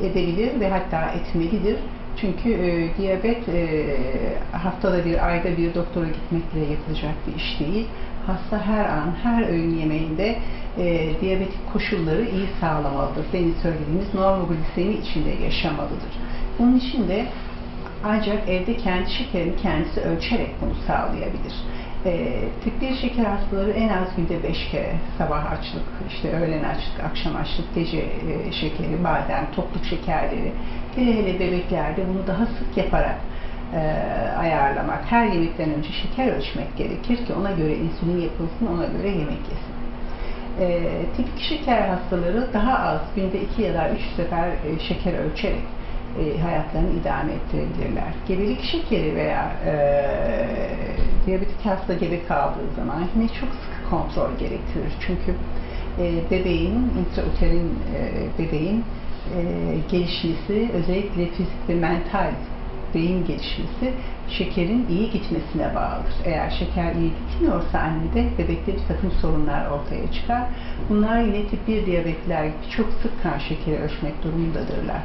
edebilir ve hatta etmelidir. Çünkü e, diyabet e, haftada bir, ayda bir doktora gitmekle yapılacak bir iş değil. Hasta her an, her öğün yemeğinde e, diyabetik koşulları iyi sağlamalıdır. Senin söylediğimiz normoglisemi içinde yaşamalıdır. Bunun için de ancak evde kendi şekerini kendisi ölçerek bunu sağlayabilir. E, tip 1 şeker hastaları en az günde 5 kere sabah açlık, işte öğlen açlık, akşam açlık, gece e, şekeri, badem, tokluk şekerleri, hele hele bebeklerde bunu daha sık yaparak e, ayarlamak, her yemekten önce şeker ölçmek gerekir ki ona göre insülin yapılsın, ona göre yemek yesin. E, tip 2 şeker hastaları daha az, günde 2 ya da 3 sefer e, şeker ölçerek e, hayatlarını idame ettirebilirler. Gebelik şekeri veya e, diyabetik hasta gebe kaldığı zaman yine çok sıkı kontrol gerektirir. Çünkü e, bebeğin, intrauterin e, bebeğin e, gelişmesi, özellikle fizik ve mental beyin gelişmesi şekerin iyi gitmesine bağlıdır. Eğer şeker iyi gitmiyorsa annede bebekte bir takım sorunlar ortaya çıkar. Bunlar yine tip 1 diyabetler gibi çok sık kan şekeri ölçmek durumundadırlar.